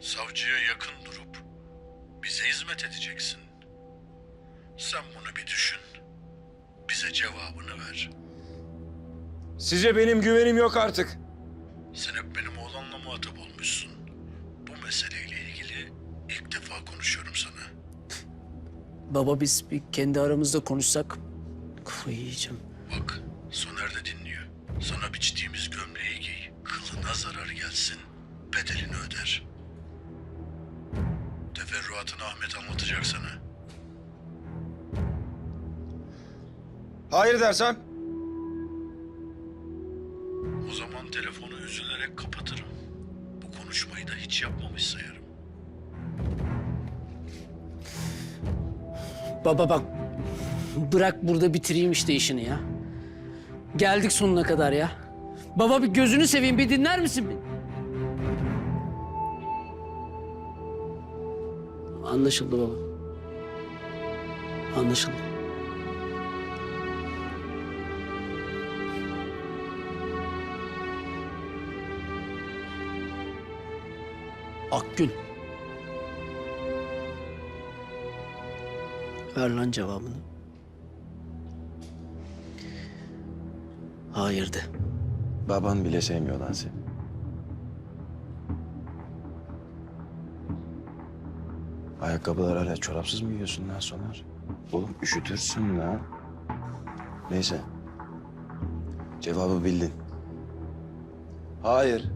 Savcıya yakın durup bize hizmet edeceksin. Sen bunu bir düşün. Bize cevabını ver. Size benim güvenim yok artık. Sen hep benim oğlanla muhatap olmuşsun. Bu meseleyle ilgili ilk defa konuşuyorum sana. Baba biz bir kendi aramızda konuşsak kafayı yiyeceğim. Bak, Soner de dinliyor. Sana biçtiğimiz gömleği giy. Kılına zarar gelsin, bedelini öder. Teferruatını Ahmet anlatacak sana. Hayır dersem? O zaman telefonu üzülerek kapatırım. Bu konuşmayı da hiç yapmamış sayarım. Baba bak bırak burada bitireyim işte işini ya. Geldik sonuna kadar ya. Baba bir gözünü seveyim bir dinler misin beni? Anlaşıldı baba. Anlaşıldı. Akgün. Ver lan cevabını. Hayır de. Baban bile sevmiyor lan seni. Ayakkabılar hala çorapsız mı giyiyorsun lan Soner? Oğlum üşütürsün lan. Neyse. Cevabı bildin. Hayır.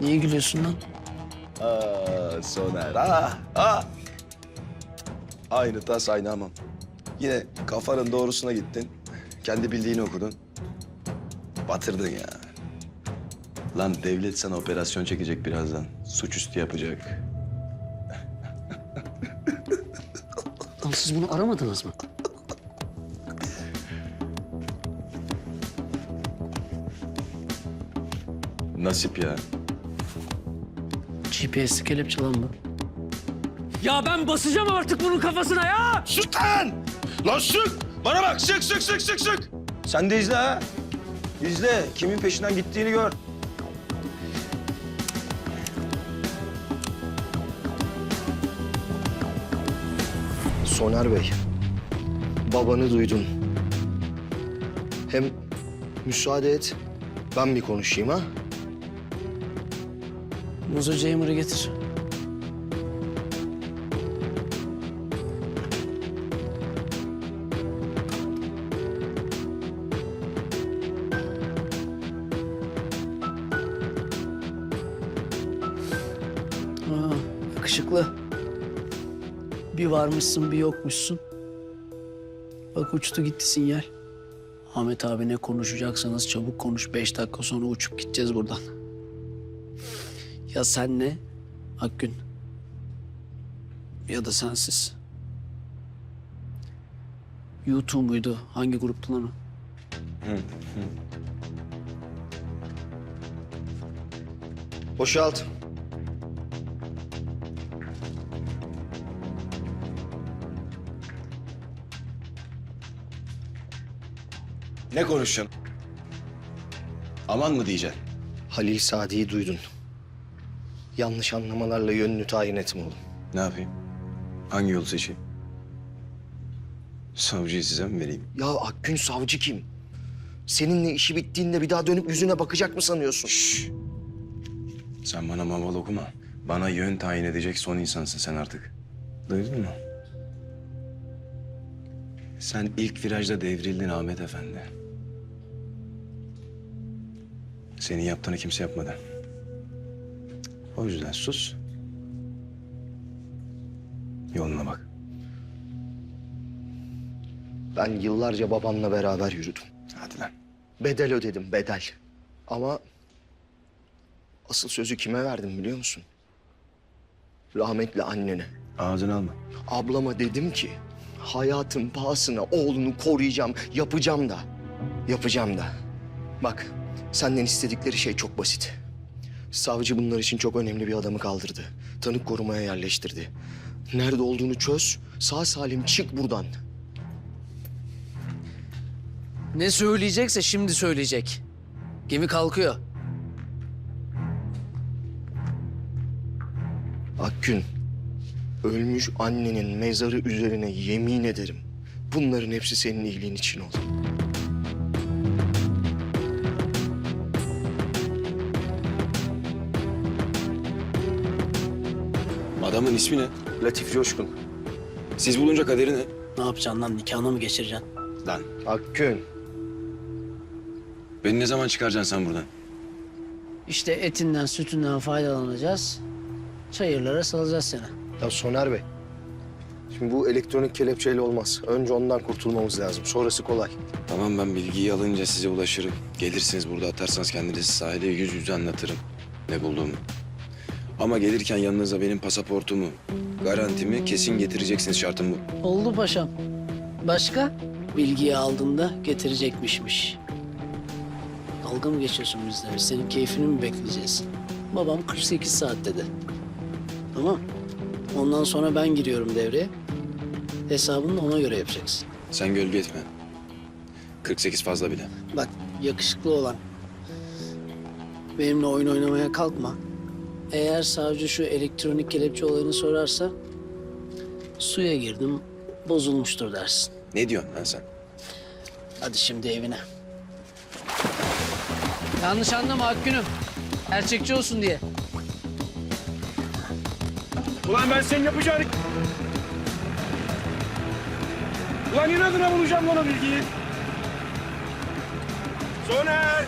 Niye gülüyorsun lan? Aa, Soner. Ah, ah. Aynı tas aynı hamam. Yine kafanın doğrusuna gittin. Kendi bildiğini okudun. Batırdın ya. Lan devlet sana operasyon çekecek birazdan. Suçüstü yapacak. Lan siz bunu aramadınız mı? Nasip ya. GPS'li kelepçe lan bu. Ya ben basacağım artık bunun kafasına ya! Sık lan! Lan sık! Bana bak sık sık sık sık sık! Sen de izle ha. İzle. Kimin peşinden gittiğini gör. Soner Bey, babanı duydun. Hem müsaade et, ben bir konuşayım ha. Muzo Jamer'ı getir. Aa, yakışıklı. Bir varmışsın bir yokmuşsun. Bak uçtu gitti sinyal. Ahmet abi ne konuşacaksanız çabuk konuş. Beş dakika sonra uçup gideceğiz buradan. Ya senle Akgün ya da sensiz. YouTube muydu? Hangi gruptu lan o? Boşalt. Ne konuşacaksın? Aman mı diyeceksin? Halil Sadi'yi duydun. Yanlış anlamalarla yönünü tayin etme oğlum. Ne yapayım? Hangi yolu seçeyim? Savcıyı size mi vereyim? Ya Akgün savcı kim? Seninle işi bittiğinde bir daha dönüp yüzüne bakacak mı sanıyorsun? Sen bana maval okuma. Bana yön tayin edecek son insansın sen artık. Duydun mu? Sen ilk virajda devrildin Ahmet Efendi. Senin yaptığını kimse yapmadı. O yüzden sus. Yoluna bak. Ben yıllarca babanla beraber yürüdüm. Hadi lan. Bedel ödedim, bedel. Ama asıl sözü kime verdim biliyor musun? Rahmetli annene. Ağzını alma. Ablama dedim ki hayatın pahasına oğlunu koruyacağım, yapacağım da. Yapacağım da. Bak senden istedikleri şey çok basit. Savcı bunlar için çok önemli bir adamı kaldırdı. Tanık korumaya yerleştirdi. Nerede olduğunu çöz, sağ salim çık buradan. Ne söyleyecekse şimdi söyleyecek. Gemi kalkıyor. Akgün, ölmüş annenin mezarı üzerine yemin ederim. Bunların hepsi senin iyiliğin için oldu. Adamın ismi ne? Latif Coşkun. Siz bulunca kaderi ne? Ne yapacaksın lan? Nikahını mı geçireceksin? Lan Akgün, beni ne zaman çıkaracaksın sen buradan? İşte etinden, sütünden faydalanacağız. Çayırlara salacağız seni. Ya Soner Bey. Şimdi bu elektronik kelepçeyle olmaz. Önce ondan kurtulmamız lazım. Sonrası kolay. Tamam ben bilgiyi alınca size ulaşırım. Gelirsiniz burada atarsanız kendinizi sahile yüz yüze anlatırım ne bulduğumu. Ama gelirken yanınıza benim pasaportumu, garantimi kesin getireceksiniz şartım bu. Oldu paşam. Başka? Bilgiyi aldığında getirecekmişmiş. Dalga mı geçiyorsun bizle? Biz senin keyfini mi bekleyeceğiz? Babam 48 saat dedi. Tamam. Ondan sonra ben giriyorum devreye. Hesabını ona göre yapacaksın. Sen gölge etme. 48 fazla bile. Bak yakışıklı olan. Benimle oyun oynamaya kalkma. Eğer savcı şu elektronik kelepçe olayını sorarsa... ...suya girdim, bozulmuştur dersin. Ne diyorsun lan sen? Hadi şimdi evine. Yanlış anlama Akgün'üm. Gerçekçi olsun diye. Ulan ben senin yapacağını... Ulan inadına bulacağım lan bilgiyi. Soner!